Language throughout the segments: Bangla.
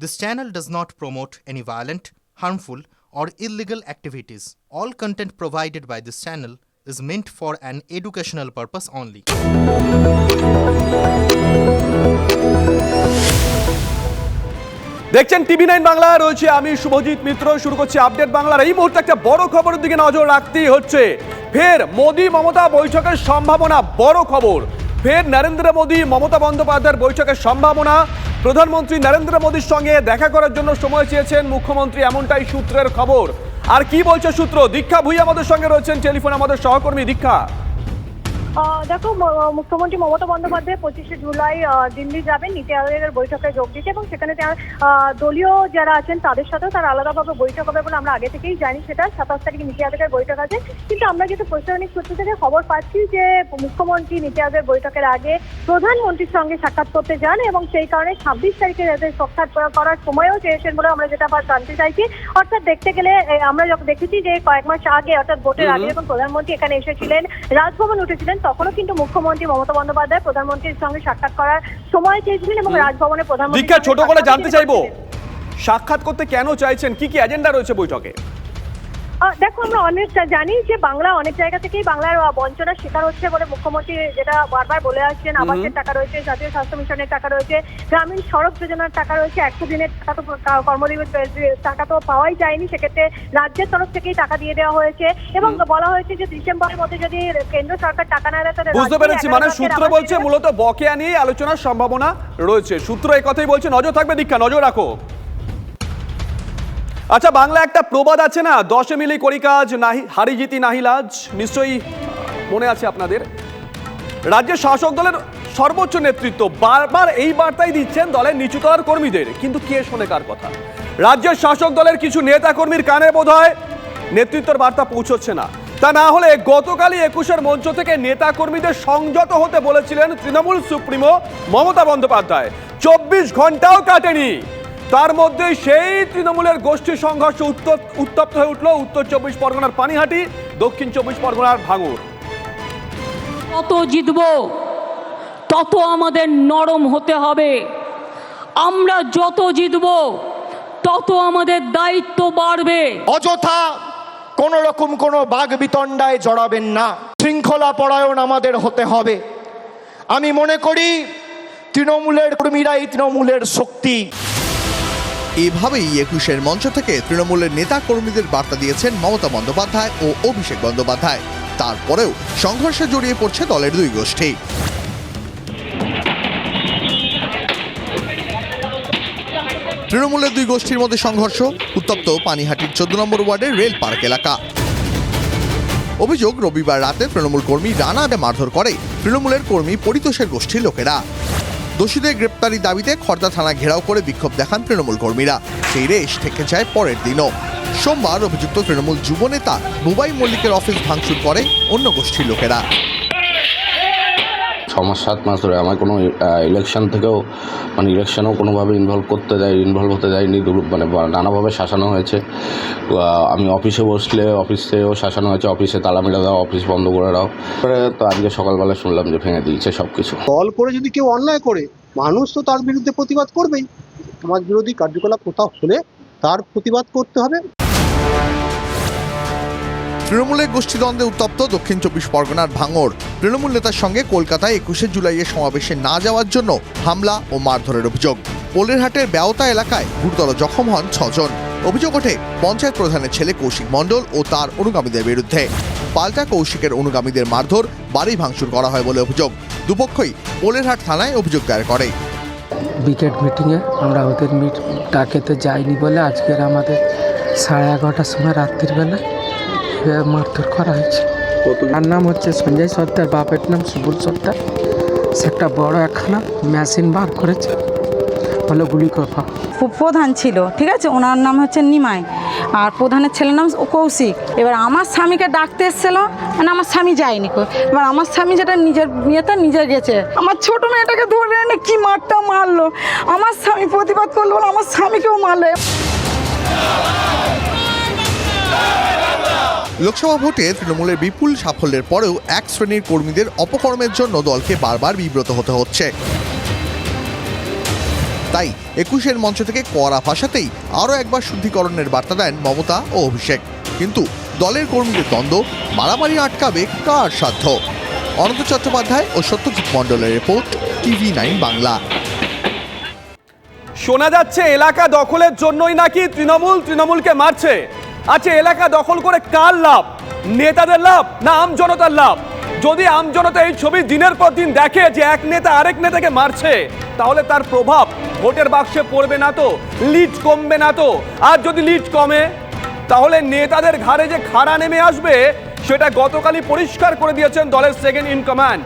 This channel does not promote any violent, harmful, or illegal activities. All content provided by this channel is meant for an educational purpose only. দেখছেন টিভি নাইন বাংলা রয়েছে আমি শুভজিৎ মিত্র শুরু করছি আপডেট বাংলার এই মুহূর্তে একটা বড় খবরের দিকে নজর রাখতেই হচ্ছে ফের মোদি মমতা বৈঠকের সম্ভাবনা বড় খবর ফের নরেন্দ্র মোদী মমতা বন্দ্যোপাধ্যায়ের বৈঠকের সম্ভাবনা প্রধানমন্ত্রী নরেন্দ্র মোদীর সঙ্গে দেখা করার জন্য সময় চেয়েছেন মুখ্যমন্ত্রী এমনটাই সূত্রের খবর। আর কি বলছে সূত্র? দীক্ষা ভুই আমাদের সঙ্গে রয়েছেন, টেলিফোন আমাদের সহকর্মী দীক্ষা। দেখো মুখ্যমন্ত্রী মমতা বন্দ্যোপাধ্যায় পঁচিশে জুলাই দিল্লি যাবেন। নীতি আয়োগের বৈঠকে যোগ দিতে এবং সেখানে তার দলীয় যারা আছেন তাদের সাথেও তার আলাদাভাবে বৈঠক হবে বলে আমরা আগে থেকেই জানি সেটা। সাতাশ তারিখে নীতি আয়োগের বৈঠক আছে। কিন্তু আমরা যেহেতু প্রশাসনিক সূত্র থেকে খবর পাচ্ছি যে মুখ্যমন্ত্রী নীতি আয়োগের বৈঠকের আগে প্রধানমন্ত্রীর সঙ্গে সাক্ষাৎ করতে যান এবং সেই কারণে ছাব্বিশ তারিখে যাতে সাক্ষাৎ করা- করার সময়ও চেয়েছেন বলে আমরা যেটা আবার জানতে চাইছি। অর্থাৎ দেখতে গেলে আমরা যখন দেখেছি যে কয়েক মাস আগে অর্থাৎ ভোটের আগে যখন প্রধানমন্ত্রী এখানে এসেছিলেন রাজভবন উঠেছিলেন তখনও কিন্তু মুখ্যমন্ত্রী মমতা বন্দ্যোপাধ্যায় প্রধানমন্ত্রীর সঙ্গে সাক্ষাৎ করার সময় চেয়েছিলেন এবং রাজভবনে প্রধানমন্ত্রী ছোট করে জানতে চাইব। সাক্ষাৎ করতে কেন চাইছেন? কি কি এজেন্ডা রয়েছে বৈঠকে? দেখো আমরা অনেক জানি যে বাংলা অনেক জায়গা থেকেই বাংলার বঞ্চনার শিকার হচ্ছে বলে মুখ্যমন্ত্রী যেটা বারবার বলে আসছেন আবাসের টাকা রয়েছে জাতীয় স্বাস্থ্য মিশনের টাকা রয়েছে গ্রামীণ সড়ক যোজনার টাকা রয়েছে একশো দিনের টাকা তো কর্মদিবস টাকা তো পাওয়াই যায়নি সেক্ষেত্রে রাজ্যের তরফ থেকেই টাকা দিয়ে দেওয়া হয়েছে এবং বলা হয়েছে যে ডিসেম্বরের মধ্যে যদি কেন্দ্র সরকার টাকা না দেয় তাহলে বুঝতে পেরেছি মানে সূত্র বলছে মূলত বকেয়া নিয়ে আলোচনার সম্ভাবনা রয়েছে। সূত্র এই কথাই বলছে নজর থাকবে দীক্ষা নজর রাখো। আচ্ছা বাংলা একটা প্রবাদ আছে না? দশে মিলি করি কাজ, নাহি হারি জিতি নাহি লাজ। নিশ্চয়ই মনে আছে আপনাদের। রাজ্যের শাসক দলের সর্বোচ্চ নেতৃত্ব বারবার এই বার্তাই দিচ্ছেন দলের নিচুতলার কর্মীদের। কিন্তু কে শোনে কার কথা? রাজ্যের শাসক দলের কিছু নেতা কর্মীর কানে বোধ নেতৃত্বের বার্তা পৌঁছচ্ছে না। তা না হলে গতকালই একুশের মঞ্চ থেকে নেতা কর্মীদের সংযত হতে বলেছিলেন তৃণমূল সুপ্রিমো মমতা বন্দ্যোপাধ্যায়। চব্বিশ ঘন্টাও কাটেনি। তার মধ্যে সেই তৃণমূলের গোষ্ঠী সংঘর্ষ উত্তপ- উত্তপ্ত হয়ে উঠল উত্তর চব্বিশ পরগনার পানিহাটি দক্ষিণ চব্বিশ পরগনার ভাঙুর তত জিতব তত আমাদের নরম হতে হবে। আমরা যত জিতব তত আমাদের দায়িত্ব বাড়বে। অযথা কোন রকম কোনো বাঘ বিতণ্ডায় জড়াবেন না। শৃঙ্খলা পরায়ণ আমাদের হতে হবে। আমি মনে করি তৃণমূলের কর্মীরাই তৃণমূলের শক্তি। এভাবেই একুশের মঞ্চ থেকে তৃণমূলের নেতা কর্মীদের বার্তা দিয়েছেন মমতা বন্দ্যোপাধ্যায় ও অভিষেক বন্দ্যোপাধ্যায়। তারপরেও সংঘর্ষে জড়িয়ে পড়ছে দলের দুই গোষ্ঠী। তৃণমূলের দুই গোষ্ঠীর মধ্যে সংঘর্ষ, উত্তপ্ত পানিহাটির চোদ্দ নম্বর ওয়ার্ডের রেল পার্ক এলাকা। অভিযোগ, রবিবার রাতে তৃণমূল কর্মী রানাকে মারধর করে। তৃণমূলের কর্মী পরিতোষের গোষ্ঠীর লোকেরা। দোষীদের গ্রেপ্তারি দাবিতে খর্দা থানা ঘেরাও করে বিক্ষোভ দেখান তৃণমূল কর্মীরা। সেই রেশ থেকে যায় পরের দিনও। সোমবার অভিযুক্ত তৃণমূল যুবনেতা নেতা বুবাই মল্লিকের অফিস ভাঙচুর করে অন্য গোষ্ঠীর লোকেরা। ছ মাস সাত মাস ধরে আমার কোনো ইলেকশন থেকেও মানে ইলেকশনেও কোনোভাবে ইনভলভ করতে দেয় ইনভলভ হতে দেয়নি মানে নানাভাবে শাসানো হয়েছে। আমি অফিসে বসলে অফিসেও শাসানো হয়েছে অফিসে তালা মেরে দাও অফিস বন্ধ করে দাও। তো আজকে সকালবেলা শুনলাম যে ভেঙে দিয়েছে সব কিছু দল করে যদি কেউ অন্যায় করে, মানুষ তো তার বিরুদ্ধে প্রতিবাদ করবেই। সমাজ বিরোধী কার্যকলাপ কোথাও হলে তার প্রতিবাদ করতে হবে। তৃণমূলের গোষ্ঠীদ্বন্দ্বে উত্তপ্ত দক্ষিণ চব্বিশ পরগনার ভাঙড়। তৃণমূল নেতার সঙ্গে কলকাতায় একুশে জুলাইয়ের সমাবেশে না যাওয়ার জন্য হামলা ও মারধরের অভিযোগ। পোলেরহাটের বেওতা এলাকায় গুরুতর জখম হন ছজন। অভিযোগ ওঠে, পঞ্চায়েত প্রধানের ছেলে কৌশিক মণ্ডল ও তার অনুগামীদের বিরুদ্ধে। পাল্টা কৌশিকের অনুগামীদের মারধর, বাড়ি ভাঙচুর করা হয় বলে অভিযোগ। দুপক্ষই পোলেরহাট থানায় অভিযোগ দায়ের করে। বিকেট মিটিংয়ে আমরা ওদের মিট ডাকেতে যাইনি বলে আজকের আমাদের সাড়ে এগারোটার সময় রাত্রির বেলা এ মারধর করা হয়েছে তার নাম হচ্ছে সঞ্জয় সর্দার, বাপের নাম সুবল সর্দার। সে একটা বড় একখানা মেশিন বার করেছে। বলে গুলি করবা প্র- প্রধান ছিল, ঠিক আছে? ওনার নাম হচ্ছে নিমাই। আর প্রধানের ছেলের নাম কৌশিক। এবার আমার স্বামীকে ডাকতে এসেছিল মানে আমার স্বামী যায়নি। কো। এবার আমার স্বামী যেটা নিজের বিয়েতে নিজে গেছে। আমার ছোট মেয়েটাকে ধরে এনে কি মারটা মারলো? আমার স্বামী প্রতিবাদ করল আমার স্বামীকেও মারলো। লোকসভা ভোটে তৃণমূলের বিপুল সাফল্যের পরেও এক শ্রেণির কর্মীদের অপকর্মের জন্য দলকে বারবার বিব্রত হতে হচ্ছে। তাই একুশের মঞ্চ থেকে কড়া ভাষাতেই আরও একবার শুদ্ধিকরণের বার্তা দেন মমতা ও অভিষেক। কিন্তু দলের কর্মীদের দ্বন্দ্ব মারামারি আটকাবে কার সাধ্য? অনন্ত চট্টোপাধ্যায় ও সত্যজিৎ মণ্ডলের রিপোর্ট, টিভি নাইন বাংলা। শোনা যাচ্ছে, এলাকা দখলের জন্যই নাকি তৃণমূল তৃণমূলকে মারছে। আচ্ছা এলাকা দখল করে কার লাভ? নেতাদের লাভ না আম জনতার লাভ? যদি আম জনতা এই ছবি দিনের পর দিন দেখে যে এক নেতা আরেক নেতাকে মারছে, তাহলে তার প্রভাব ভোটের বাক্সে পড়বে না তো? লিড কমবে না তো? আর যদি লিড কমে, তাহলে নেতাদের ঘাড়ে যে খাড়া নেমে আসবে, সেটা গতকালই পরিষ্কার করে দিয়েছেন দলের সেকেন্ড ইন কমান্ড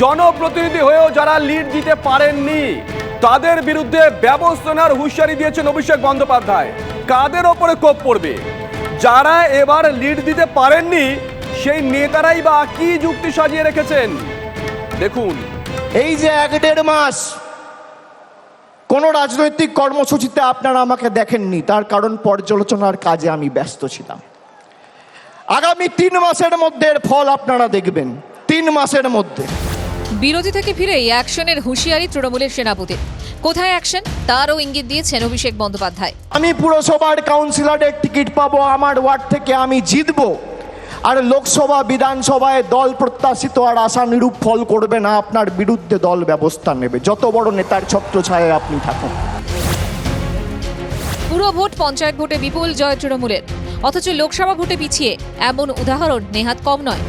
জনপ্রতিনিধি হয়েও যারা লিড দিতে পারেননি তাদের বিরুদ্ধে ব্যবস্থা নেওয়ার হুঁশিয়ারি দিয়েছেন অভিষেক বন্দ্যোপাধ্যায়। কাদের ওপরে কোপ পড়বে? যারা এবার লিড দিতে পারেননি, সেই নেতারাই বা কি যুক্তি সাজিয়ে রেখেছেন? দেখুন। এই যে এক দেড় মাস কোনো রাজনৈতিক কর্মসূচিতে আপনারা আমাকে দেখেননি, তার কারণ পর্যালোচনার কাজে আমি ব্যস্ত ছিলাম। আগামী তিন মাসের মধ্যে ফল আপনারা দেখবেন, তিন মাসের মধ্যে। বিরোধী থেকে ফিরেই অ্যাকশনের হুঁশিয়ারি তৃণমূলের সেনাপতি কোথায় অ্যাকশন? তারও ইঙ্গিত দিয়েছেন অভিষেক বন্দ্যোপাধ্যায়। আমি পুরসভার কাউন্সিলরের টিকিট পাবো আমার ওয়ার্ড থেকে আমি জিতবো। আর লোকসভা বিধানসভায় দল প্রত্যাশিত আর আশা নিরূপ ফল করবে না আপনার বিরুদ্ধে দল ব্যবস্থা নেবে। যত বড় নেতার ছত্রছায়ায় আপনি থাকুন। পুরো ভোট পঞ্চায়েত ভোটে বিপুল জয় তৃণমূলের। অথচ লোকসভা ভোটে পিছিয়ে এমন উদাহরণ নেহাত কম নয়।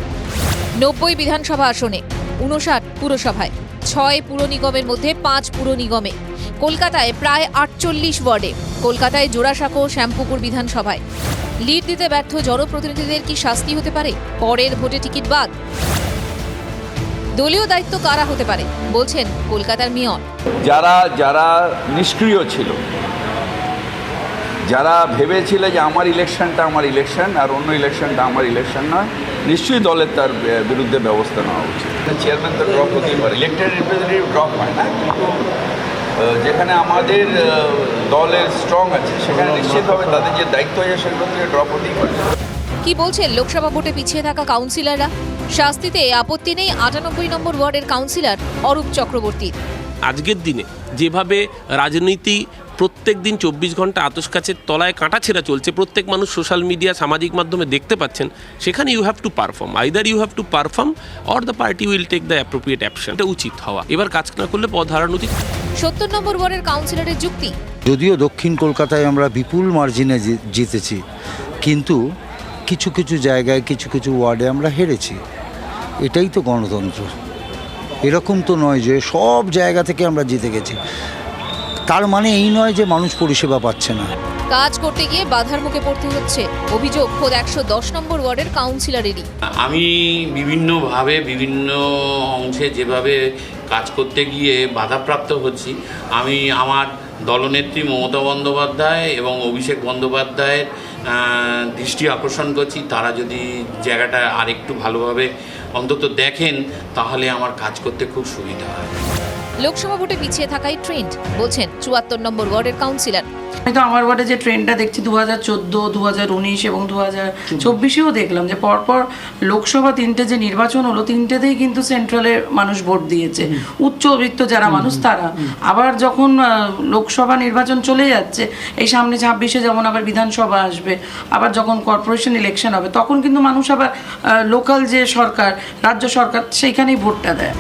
নব্বই বিধানসভা আসনে উনষাট পুরসভায়। ছয় পুর নিগমের মধ্যে পাঁচ পুর নিগমে কলকাতায় প্রায় আটচল্লিশ ওয়ার্ডে। কলকাতায় জোড়াসাঁকো শ্যামপুকুর বিধানসভায়। লিড দিতে ব্যর্থ জনপ্রতিনিধিদের কি শাস্তি হতে পারে? পরের ভোটে টিকিট বাদ? দলীয় দায়িত্ব কারা হতে পারে? বলছেন কলকাতার মেয়র। যারা যারা নিষ্ক্রিয় ছিল যারা ভেবেছিল যে আমার ইলেকশনটা আমার ইলেকশন আর অন্য ইলেকশনটা আমার ইলেকশন নয় নিশ্চয়ই দলের তার বিরুদ্ধে ব্যবস্থা নেওয়া উচিত। চেয়ারম্যান তো ড্রপ হতেই পারে। ইলেক্টেড রিপ্রেজেন্টেটিভ ড্রপ হয় না। কিন্তু যেখানে আমাদের দলের স্ট্রং আছে সেখানে নিশ্চিতভাবে তাদের যে দায়িত্ব আছে সেগুলো থেকে ড্রপ হতেই পারে। কি বলছেন লোকসভা ভোটে পিছিয়ে থাকা কাউন্সিলররা? শাস্তিতে আপত্তি নেই আটানব্বই নম্বর ওয়ার্ডের কাউন্সিলর অরূপ চক্রবর্তী। আজকের দিনে যেভাবে রাজনীতি প্রত্যেক দিন চব্বিশ ঘণ্টা আতস কাছের তলায় কাঁটা ছেঁড়া চলছে। প্রত্যেক মানুষ সোশ্যাল মিডিয়া সামাজিক মাধ্যমে দেখতে পাচ্ছেন। সেখানে you have to perform either you have to perform or the party will take the appropriate action এটা উচিত হওয়া। এবার কাজ না করলে পদ হারানো উচিত সত্তর নম্বর ওয়ার্ডের কাউন্সিলরের যুক্তি। যদিও দক্ষিণ কলকাতায় আমরা বিপুল মার্জিনে জিতেছি কিন্তু কিছু কিছু জায়গায় কিছু কিছু ওয়ার্ডে আমরা হেরেছি। এটাই তো গণতন্ত্র। এরকম তো নয় যে সব জায়গা থেকে আমরা জিতে গেছি। তার মানে এই নয় যে মানুষ পরিষেবা পাচ্ছে না। কাজ করতে গিয়ে বাধার মুখে পড়তে হচ্ছে। অভিযোগ খোদ একশো দশ নম্বর ওয়ার্ডের কাউন্সিলরেরই। আমি বিভিন্নভাবে বিভিন্ন অংশে যেভাবে কাজ করতে গিয়ে বাধাপ্রাপ্ত হচ্ছি আমি আমার দলনেত্রী মমতা বন্দ্যোপাধ্যায় এবং অভিষেক বন্দ্যোপাধ্যায়ের দৃষ্টি আকর্ষণ করছি। তারা যদি জায়গাটা আরেকটু ভালোভাবে অন্তত দেখেন তাহলে আমার কাজ করতে খুব সুবিধা হয়। লোকসভা ভোটে পিছিয়ে থাকাই ট্রেন্ড বলছেন চুয়াত্তর নম্বর ওয়ার্ডের কাউন্সিলর আমি তো আমার ওয়ার্ডে যে ট্রেনটা দেখছি দু হাজার চোদ্দ দু হাজার উনিশ এবং দু হাজার চব্বিশেও দেখলাম যে পরপর লোকসভা তিনটে যে নির্বাচন হলো তিনটেতেই কিন্তু সেন্ট্রালে মানুষ ভোট দিয়েছে। উচ্চ উচ্চবিত্ত যারা মানুষ তারা। আবার যখন লোকসভা নির্বাচন চলে যাচ্ছে এই সামনে ছাব্বিশে যেমন আবার বিধানসভা আসবে আবার যখন কর্পোরেশন ইলেকশন হবে তখন কিন্তু মানুষ আবার লোকাল যে সরকার রাজ্য সরকার সেইখানেই ভোটটা দেয়।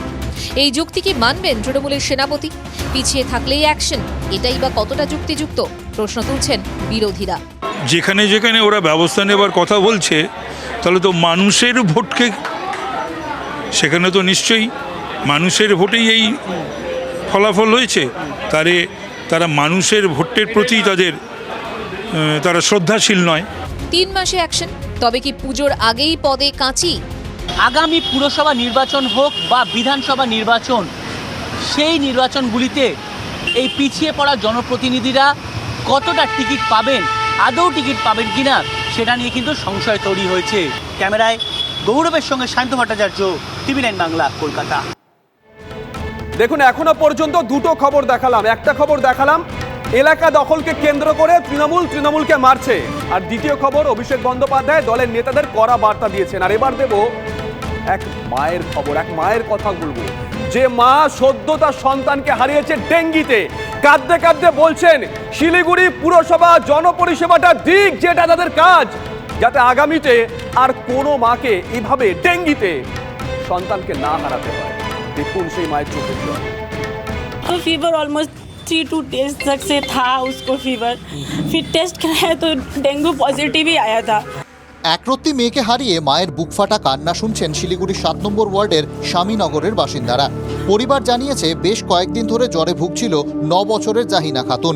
এই যুক্তি কি মানবেন তৃণমূলের সেনাপতি। পিছিয়ে থাকলেই অ্যাকশন এটাই বা কতটা যুক্তিযুক্ত? প্রশ্ন তুলছেন বিরোধীরা। যেখানে যেখানে ওরা ব্যবস্থা নেবার কথা বলছে তাহলে তো মানুষের ভোটকে সেখানে তো নিশ্চয়ই মানুষের ভোটেই এই ফলাফল হয়েছে। তারে তারা মানুষের ভোটের প্রতি তাদের তারা শ্রদ্ধাশীল নয়। তিন মাসে অ্যাকশন তবে কি পুজোর আগেই পদে কাঁচি? আগামী পুরসভা নির্বাচন হোক বা বিধানসভা নির্বাচন, সেই নির্বাচনগুলিতে এই পিছিয়ে পড়া জনপ্রতিনিধিরা কতটা টিকিট পাবেন, আদৌ টিকিট পাবেন কিনা, সেটা নিয়ে কিন্তু সংশয় তৈরি হয়েছে। ক্যামেরায় গৌরবের সঙ্গে শান্ত ভট্টাচার্য, টিভি নাইন বাংলা, কলকাতা। দেখুন, এখনও পর্যন্ত দুটো খবর দেখালাম। একটা খবর দেখালাম, এলাকা দখলকে কেন্দ্র করে তৃণমূল তৃণমূলকে মারছে। আর দ্বিতীয় খবর, অভিষেক বন্দ্যোপাধ্যায় দলের নেতাদের কড়া বার্তা দিয়েছেন। আর এবার দেব এক মায়ের খবর এক মায়ের কথা বলবো যে মা সদ্য তার সন্তানকে হারিয়েছে ডেঙ্গিতে কাঁদতে কাঁদতে বলছেন শিলিগুড়ি পুরসভা জনপরিষেবাটা দিক যেটা তাদের কাজ যাতে আগামীতে আর কোনো মাকে এভাবে ডেঙ্গিতে সন্তানকে না হারাতে হয় দেখুন সেই মায়ের চোখের জল तो fever almost three two days तक से था उसको फीवर फिर टेस्ट कराया तो डेंगू पॉजिटिव ही आया था একরত্তি মেয়েকে হারিয়ে মায়ের বুকফাটা কান্না শুনছেন শিলিগুড়ির সাত নম্বর ওয়ার্ডের স্বামীনগরের বাসিন্দারা। পরিবার জানিয়েছে, বেশ কয়েকদিন ধরে জ্বরে ভুগছিল ন বছরের জাহিনা খাতুন।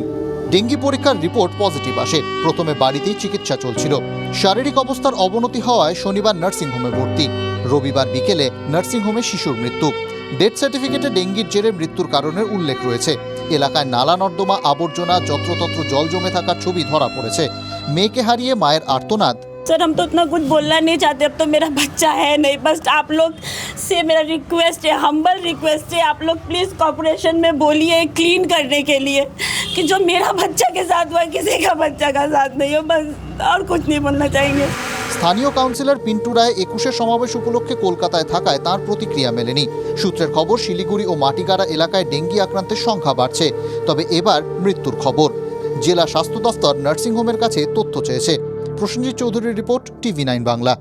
ডেঙ্গি পরীক্ষার রিপোর্ট পজিটিভ আসে। প্রথমে বাড়িতেই চিকিৎসা চলছিল। শারীরিক অবস্থার অবনতি হওয়ায় শনিবার নার্সিংহোমে ভর্তি। রবিবার বিকেলে নার্সিংহোমে শিশুর মৃত্যু। ডেথ সার্টিফিকেটে ডেঙ্গির জেরে মৃত্যুর কারণের উল্লেখ রয়েছে। এলাকায় নালা নর্দমা, আবর্জনা, যত্রতত্র জল জমে থাকার ছবি ধরা পড়েছে। মেয়েকে হারিয়ে মায়ের আর্তনাদ। सर हम तो उतना कुछ बोलना नहीं चाहते अब तो मेरा बच्चा है नहीं बस आप लोग से मेरा रिक्वेस्ट है हम्बल रिक्वेस्ट है आप लोग प्लीज़ कॉपरेशन में बोलिए क्लीन करने के लिए कि जो मेरा बच्चा के साथ हुआ किसी का बच्चा का साथ नहीं हो बस और कुछ नहीं बोलना चाहेंगे স্থানীয় কাউন্সিলর পিন্টু রায় একুশে সমাবেশ উপলক্ষে কলকাতায় থাকায় তার প্রতিক্রিয়া মেলেনি সূত্রের খবর শিলিগুড়ি ও মাটিগাড়া এলাকায় ডেঙ্গি আক্রান্তের সংখ্যা বাড়ছে তবে এবার মৃত্যুর খবর জেলা স্বাস্থ্য দফতর নার্সিংহোমের কাছে তথ্য চেয়েছে প্রসেনজিৎ চৌধুরীর রিপোর্ট টিভি নাইন বাংলা।